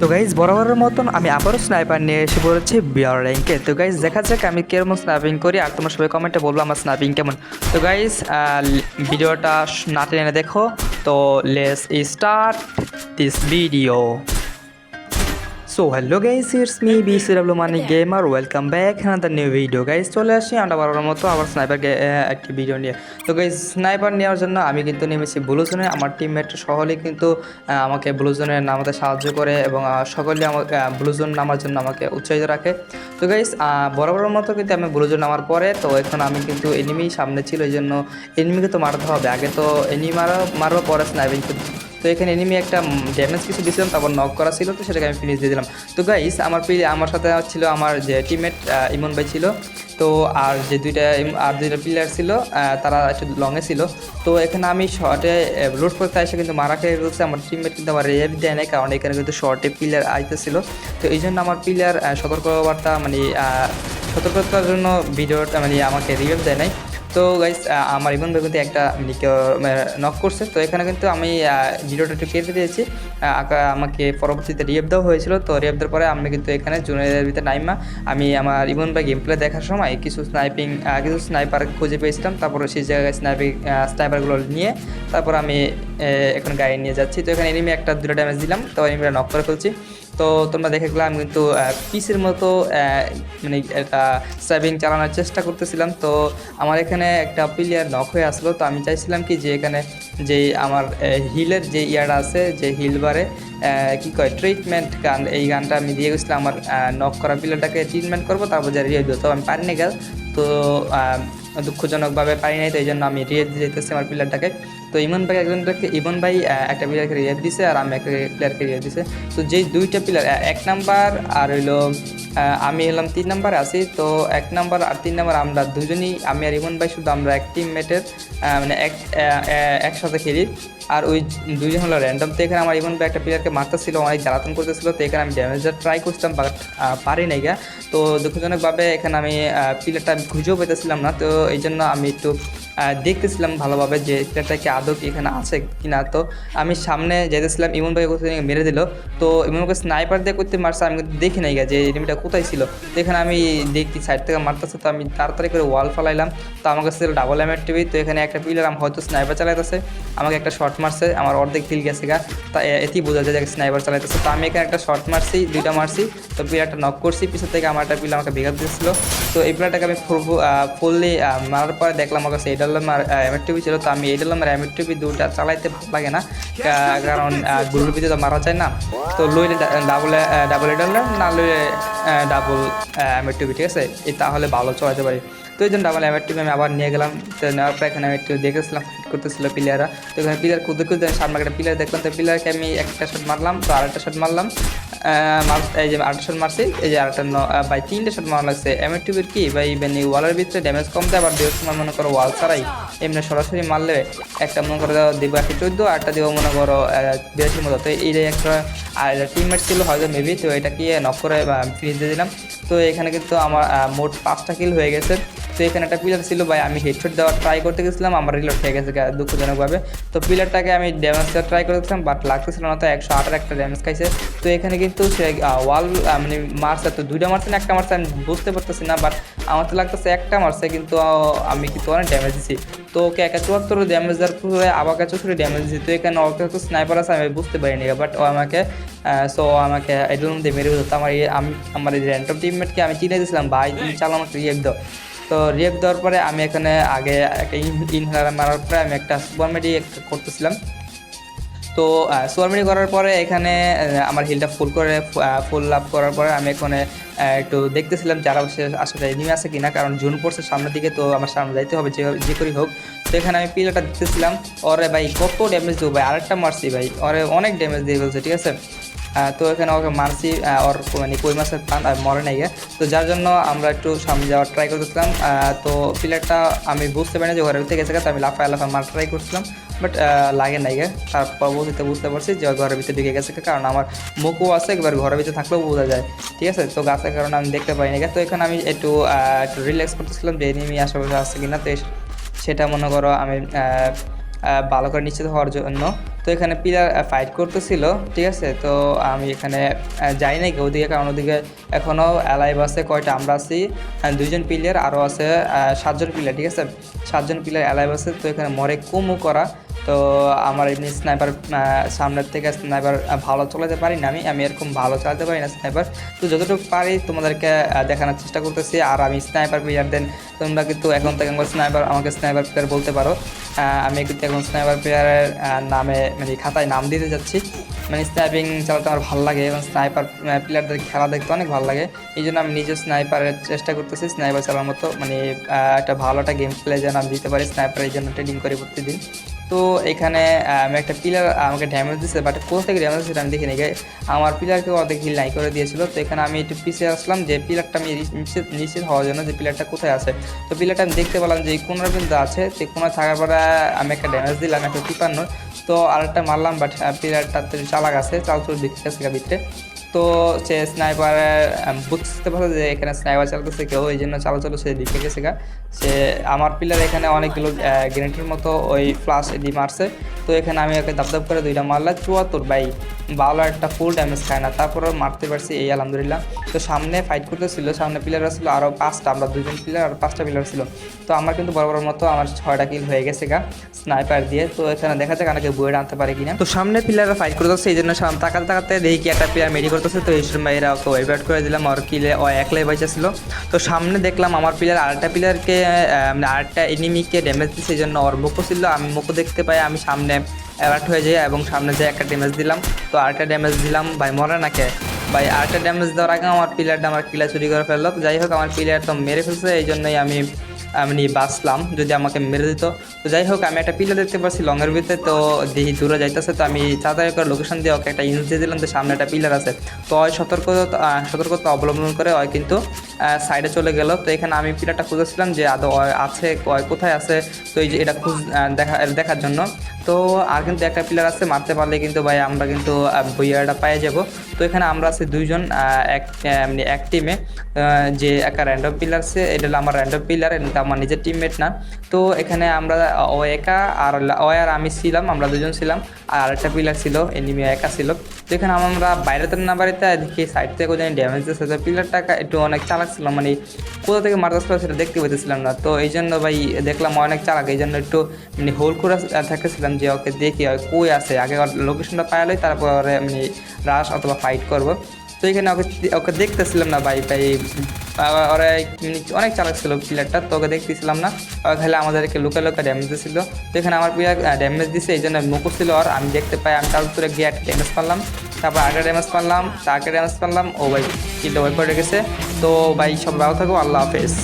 তো গাইজ বরাবরের মতন আমি আবারও স্নাইপার নিয়ে এসে পড়েছি বিয়ার র্যাঙ্কে তো গাইজ দেখা যাক আমি কেমন স্নাইপিং করি আর তোমার সবাই কমেন্টে বলব আমার স্নাইপিং কেমন। তো গাইজ ভিডিওটা না টেনে দেখো, তো let's start this video so hello guys it's me B CW money gamer welcome back হ্যাঁ নিউ ভিডিও গাইস চলে আসি আমরা বারোর মতো আবার স্নাইপার একটি ভিডিও নিয়ে। তো গাইস স্নাইপার নেওয়ার জন্য আমি কিন্তু নেমেছি ব্লু জোনে আমার টিমমেট সকলেই কিন্তু আমাকে ব্লু জোনে নামাতে সাহায্য করে এবং সকলে আমাকে ব্লু জোন নামার জন্য আমাকে উৎসাহিত রাখে। তো গাইস বরাবরের মতো কিন্তু আমি ব্লু জোন নামার পরে তো এখন আমি কিন্তু এনিমি সামনে ছিল এই জন্য এনিমিকে তো মারতে হবে। আগে তো এনিমি মারা মারবো পরে স্নাইপিং তো এখানে এনিমি একটা ড্যামেজ কিছু দিয়েছিলাম, তারপর নক করা ছিল, তো সেটাকে আমি ফিনিশ দিয়ে দিলাম। তো গাইস আমার আমার সাথে ছিল আমার যে টিমমেট ইমন ভাই ছিল, তো আর যে দুইটা আর দুইটা প্লেয়ার ছিল তারা একটু লংয়ে ছিল। তো এখানে আমি শর্টে রোড করতে এসে কিন্তু মারা খেয়ে ফেলছে, আমার টিমমেট কিন্তু আমার রেভ দেয় নাই, কারণ এখানে কিন্তু শর্টে প্লেয়ার আইতেছিল। তো এই জন্য আমার প্লেয়ার সতর্কবার্তা মানে সতর্কতার জন্য ভিডিওটা মানে আমাকে রিভিউ দেয় নাই। তো গাইস আমার ইমন ভাই কিন্তু একটা নক করছে। তো এখানে কিন্তু আমি ভিডিওটা একটু কেটে দিয়েছি। আমাকে পরবর্তীতে রিয়েপ দেওয়া হয়েছিল। তো রিয়েপ দেওয়ার পরে আমি কিন্তু এখানে জুনিয়রের ভিতরে নাইমা। আমি আমার ইমন ভাই গেম প্লে দেখার সময় কিছু স্নাইপিং কিছু স্নাইপার খুঁজে পেয়েছিলাম। তারপরে সেই জায়গায় স্নাইপিং স্নাইপারগুলো নিয়ে তারপর আমি এখন গাড়ি নিয়ে যাচ্ছি। তো এখানে এনিমি একটা দুটো ড্যামেজ দিলাম। তো এনিমিটা নক করে ফেলছি। তো তোমরা দেখে গেলাম কিন্তু পিসের মতো মানে একটা সেভিং চালানোর চেষ্টা করতেছিলাম। তো আমার এখানে একটা প্লেয়ার নক হয়ে আসলো। তো আমি চাইছিলাম কি যে এখানে যে আমার হিলের যে ইয়ারটা আছে, যে হিল বারে কী কয় ট্রিটমেন্ট গান, এই গানটা আমি দিয়ে গেছিলাম। আমার নক করা প্লেয়ারটাকে ট্রিটমেন্ট করব, তারপর যে রিয়ে তো আমি পারিনি গেল। তো দুঃখজনকভাবে পারি নাই, তো এই জন্য আমি রিয়ে যেতেছি আমার প্লেয়ারটাকে তো ইমন ভাই একজনটাকে ইমন ভাই একটা প্লেয়ারকে রিয়ে দিছে আর আমি একটা প্লেয়ারকে রিয়ে দিছে। তো যেই দুইটা প্লেয়ার এক নাম্বার আর হইল আমি হলাম তিন নাম্বারে আছি। তো এক নাম্বার আর তিন নাম্বার আমরা দুজনই, আমি আর ইমন ভাই শুধু আমরা এক টিমমেটের মানে এক একসাথে খেলি। আর ওই দুইজন হলো র্যান্ডম তো এখানে আমার ইমন ভাই একটা প্লেয়ারকে মারতেছিল, অনেক জ্বালাতন করতেছিল। তো এখানে আমি ড্যামেজটা ট্রাই করছিলাম বাট পারি নাই গা। তো দুঃখজনকভাবে এখানে আমি প্লেয়ারটা খুঁজেও পেতেছিলাম না। তো এই জন্য আমি একটু দেখতেছিলাম ভালোভাবে যে প্লেয়ারটা কি আদৌ এখানে আছে কি না তো আমি সামনে যেতেছিলাম ইমন ভাই কোথায় মেরে দিল। তো ইমন ভাই স্নাইপার দিয়ে করতে মারছে, আমি কিন্তু দেখি নাই গা যে এনিমিটা কোথায় ছিল। তো এখানে আমি দেখি সাইড থেকে মারতেছে, তো আমি তাড়াতাড়ি করে ওয়াল ফালাইলাম। তো আমার কাছে ছিল ডাবল এম টিভি তো এখানে একটা প্লেয়ার আমি হয়তো স্নাইপার চালাইতেছে, আমাকে একটা শর্ট মারছে, আমার অর্ধেক হিল গেছে গা। তা এতেই বোঝা যায় যে স্নাইপার চালাইতেছে। তো আমি এখানে একটা শর্ট মারছি, দুইটা মারছি, তো পিলারটা নক করছি, পিছন থেকে আমার একটা প্লেয়ার আমাকে বেগার দিয়েছিল। তো এই প্লেয়ারটাকে আমি ফুললি মারার পরে দেখলাম আমার কাছে এইডালাম আর এমএর ছিল, তো আমি এইডালাম আর এমএর দুটা চালাইতে লাগে না। কারণগুলোর ভিতরে তো মারা যায় না। তো লইলে ডাবল ডাবল এডালাম না লইলে ডাবল এমএর ঠিক আছে? এই তাহলে ভালো চলাতে পারি। তো এই জন্য ডাবল এমএর টিভি আমি আবার নিয়ে গেলাম। তো নেওয়ার পর এখানে আমি দেখেছিলাম করতেছিল প্লেয়াররা তো এখানে প্লেয়ার খুঁজতে খুঁজতে সামনে একটা প্লেয়ার দেখলাম। তো প্লেয়ারকে আমি একটা শট মারলাম, তো আরেকটা শট মারলাম। এই যে আরেকটা শট এই যে আরেকটা বাই তিনটে শট মারা লাগছে। এমএর টিভির কি? ভাই ইভেন এই ওয়ালের ভিতরে ড্যামেজ কম দেয়, আবার দেওয়ার সময় মনে করো ওয়াল ছাড়াই। এমনি সরাসরি মারলে একটা মনে করো দেবো একশো চোদ্দ, আরেকটা দেবো মনে করো বিরাশির মতো। তো এইটাই একটা, আর টিমমেট ছিল হয়তো মেবি তো এটা কি নক করে ফিনিশ দিয়ে দিলাম। তো এখানে কিন্তু আমার মোট পাঁচটা কিল হয়ে গেছে। তো এখানে একটা পিলার ছিল ভাই, আমি হেডশট দেওয়ার ট্রাই করতে গেছিলাম, আমার রিলোড হয়ে গেছে দুঃখজনকভাবে। তো পিলারটাকে আমি ড্যামেজ দেওয়ার ট্রাই করেছিলাম বাট লাগতেছিল না তো একশো আটের একটা ড্যামেজ খাইছে। তো এখানে কিন্তু সে ওয়াল মানে মারছে, তো দুইটা মারছে না, একটা মারছে, আমি বুঝতে পারতেছি না বাট আমার তো লাগতেছে একটা মারছে, কিন্তু আমি কিন্তু অনেক ড্যামেজ দিছি। তো ওকে একা চুয়াত্তর ড্যামেজ দেওয়ার আবার চৌষট্টি ড্যামেজ দিছি, তো এখানে ওকে তো স্নাইপার আছে, আমি বুঝতে পারিনি বাট ও আমাকে সো আমাকে এডুম দিয়ে মেরে দিত আমার আমি, আমার র্যান্ডম টিমমেটকে আমি চিনে দিয়েছিলাম, ভাই, তুমি চালো আমাকে রিয়েক দাও তো রিয়েক দেওয়ার পরে আমি এখানে আগে একটা ইনহেলার মারার পরে আমি একটা সুপারমেডি করতেছিলাম। তো সুপারমেডি করার পরে এখানে আমার হিলটা ফুল করে ফুল লাভ করার পরে আমি এখানে একটু দেখতেছিলাম যারা আসলে এনিমি আছে কিনা, কারণ জুন পড়ছে সামনের দিকে, তো আমার সামনে যাইতে হবে, যে যে করেই হোক। তো এখানে আমি পিলাটা দিতেছিলাম। ওরে ভাই, কত ড্যামেজ দেবো ভাই, আরেকটা মারছি ভাই। ওরে অনেক ড্যামেজ দিয়ে ফেলছে, ঠিক আছে? তো এখানে ওকে মারছি ওর মানে কই প্রাণ, আর মরে নাই। তো যার জন্য আমরা একটু সামনে যাওয়ার ট্রাই করতেছিলাম। তো প্লেয়ারটা আমি বুঝতে পারি না যে ঘরের ভিতরে গেছে তো আমি লাফায় লাফা মার ট্রাই করছিলাম। বাট লাগে নাই গে। তার পরবর্তীতে বুঝতে পারছি যে ঘরের ভিতরে ঢুকে গেছে কারণ আমার মুখও আছে একবার ঘরের ভিতরে থাকলেও বোঝা যায়। ঠিক আছে? তো গাছের কারণে আমি দেখতে পাইনি গে। তো এখানে আমি একটু একটু রিল্যাক্স করতেছিলাম যে এনিমি আশেপাশে আসছে কিনা। তো সেটা মনে করো আমি ভালো করে নিশ্চিত হওয়ার জন্য। তো এখানে পিলার ফাইট করতেছিল, ঠিক আছে? তো আমি এখানে যাই নাই কেউ ওদিকে, কারণ ওদিকে এখনও অ্যালাইভ আছে কয়টা? আমরা আছি দুইজন প্লেয়ার আরও আছে সাতজন প্লেয়ার ঠিক আছে? সাতজন প্লেয়ার অ্যালাইভ আছে, তো এখানে মরে কুমু করা তো আমার এমনি স্নাইপার সামনের থেকে স্নাইপার ভালো চালাতে পারি না আমি আমি এরকম ভালো চালাতে পারি না স্নাইপার তো যতটুকু পারি তোমাদেরকে দেখানোর চেষ্টা করতেছি, আর আমি স্নাইপার প্লেয়ার দেন তোমরা কিন্তু এখন থেকে আমার স্নাইপার আমাকে স্নাইপার প্লেয়ার বলতে পারো। আমি কিন্তু এখন স্নাইপার প্লেয়ারের নামে মানে খাতায় নাম দিতে যাচ্ছি। মানে স্নাইপিং চালাতে আমার ভালো লাগে এবং স্নাইপার প্লেয়ারদের খেলা দেখতে অনেক ভালো লাগে। এই জন্য আমি নিজে স্নাইপারের চেষ্টা করতেছি স্নাইপার চালার মতো মানে একটা ভালো একটা গেম প্লে যেন আমি দিতে পারি স্নাইপার এই জন্য ট্রেডিং করি প্রতিদিন। তো এখানে আমি একটা পিলার আমাকে ড্যামেজ দিচ্ছে বাট কোথা থেকে ড্যামেজ দিচ্ছে আমি দেখিনি। আমার পিলারকে অর্ধেক হিল নাই করে দিয়েছিল। তো এখানে আমি একটু পিছিয়ে আসলাম যে পিলারটা আমি নিশ্চিত হওয়ার জন্য যে পিলারটা কোথায় আছে। তো পিলারটা আমি দেখতে পেলাম যে কোনার বিন্দু আছে। তো কোনায় থাকার পরে আমি একটা ড্যামেজ দিলাম, একটা টিপান্ন তো আরেকটা মারলাম বাট পিলারটা চালাক আছে চাল চুল দিচ্ছে ভিতরে তো সে স্নাইপারের বুঝতে পারছে যে এখানে স্নাইপার চালাতেছে কেউ, এই জন্য চালাচল সে দিকে গেছে গা। সে আমার পিলার এখানে অনেকগুলো গ্রেনেডের মতো ওই ফ্লাশ দিয়ে মারছে। তো এখানে আমি ওকে দাপ করে দুইটা মারলাম। চুয়াত্তর বাই ভালো একটা ফুল ড্যামেজ খায় না। তারপর মারতে পারছি, এই আলহামদুলিল্লাহ। তো সামনে ফাইট করতেছিল, সামনে প্লেয়ার ছিল আরও পাঁচটা, আমরা দুজন প্লেয়ার আর পাঁচটা প্লেয়ার ছিল। তো আমার কিন্তু বড় বড় মতো আমার ছয়টা কিল হয়ে গেছে গা স্নাইপার দিয়ে। তো এখানে দেখা যাক আমাকে বইয়ে আনতে পারে কিনা। তো সামনে প্লেয়াররা ফাইট করতেছে, এই জন্য তাকাতে তাকাতে দেখি কি একটা প্লেয়ার মেডি করতেছে তো এই এরা ওকে ওয়েবাইট করে দিলাম আর কিলে ও একলাই বাইচা ছিল তো সামনে দেখলাম আমার প্লেয়ার আরেকটা প্লেয়ারকে মানে আরেকটা এনিমিকে ড্যামেজ দিচ্ছে এই জন্য ওর মুখো ছিল, আমি মুখো দেখতে পাই, আমি সামনে অ্যালার্ট হয়ে যাই এবং সামনে যে একটা ড্যামেজ দিলাম। তো আরেকটা ড্যামেজ দিলাম, ভাই মরে না কে? ভাই আরেকটা ড্যামেজ দেওয়ার আগে আমার প্লেয়ারটা আমার কিলা চুরি করে ফেলল। যাই হোক, আমার প্লেয়ার তো মেরে ফেলছে, এই জন্যই আমি আমি বাঁচলাম, যদি আমাকে মেরে দিত। তো যাই হোক, আমি একটা পিলা দেখতে পাচ্ছি লংয়ের ভিতরে, তো দেখি দূরে যাইতেছে, তো আমি তাড়াতাড়ি করে লোকেশন দিয়ে ওকে একটা ইঞ্চ দিয়ে দিলাম, তো সামনে একটা পিলার আছে। তো ওই সতর্কতা সতর্কতা অবলম্বন করে ওই কিন্তু সাইডে চলে গেল। তো এখানে আমি পিলারটা খুঁজেছিলাম যে আদৌ আছে কোথায় আছে। তো এই যে এটা খুঁজ দেখা, দেখার জন্য। তো আর কিন্তু একটা প্লেয়ার আছে, মারতে পারলে কিন্তু ভাই আমরা কিন্তু বইয়াটা পেয়ে যাব। তো এখানে আমরা আছি দুইজন এক মানে এক টিমে যে একটা র্যান্ডম প্লেয়ার আছে, এটা হলো আমার র্যান্ডম প্লেয়ার এটা আমার নিজের টিমমেট না। তো এখানে আমরা ও একা আর ও আর আমি ছিলাম, আমরা দুজন ছিলাম। আর আরেকটা প্লেয়ার ছিল এনিমি একা ছিল। তো এখানে আমরা বাইরেতে না বাড়িতে দেখি সাইড থেকে কোথায় ড্যামেজ দিচ্ছে তো প্লেয়ারটা একটু অনেক চালাক ছিল মানে কোথা থেকে মারতেছিল সেটা দেখতে পেতেছিলাম না। তো এই জন্য ভাই দেখলাম অনেক চালাক, এই জন্য একটু মানে হোল্ড করে থাকতেছিলাম যে ওকে দেখি, ওই কই আছে, আগে লোকেশনটা পাইলে তারপরে মানে রাশ অথবা ফাইট করব। তো এখানে ওকে ওকে দেখতেছিলাম না ভাই ভাই ওরা মানে অনেক চালাক ছিল প্লেয়ারটা তো ওকে দেখতেছিলাম না। খালি আমাদেরকে লুকা লুকা ড্যামেজ দিয়েছিল তো এখানে আমার প্লেয়ার ড্যামেজ দিছে, এই জন্য মুখো ছিল আর আমি দেখতে পাই, আমি তার উপরে গিয়ে একটা ড্যামেজ পারলাম তারপর আগে ড্যামেজ পারলাম তাকে ড্যামেজ পারলাম ও ভাই কিলটা ওয়েপে গেছে। তো ভাই সব ভালো থাকো আল্লাহ হাফেজ।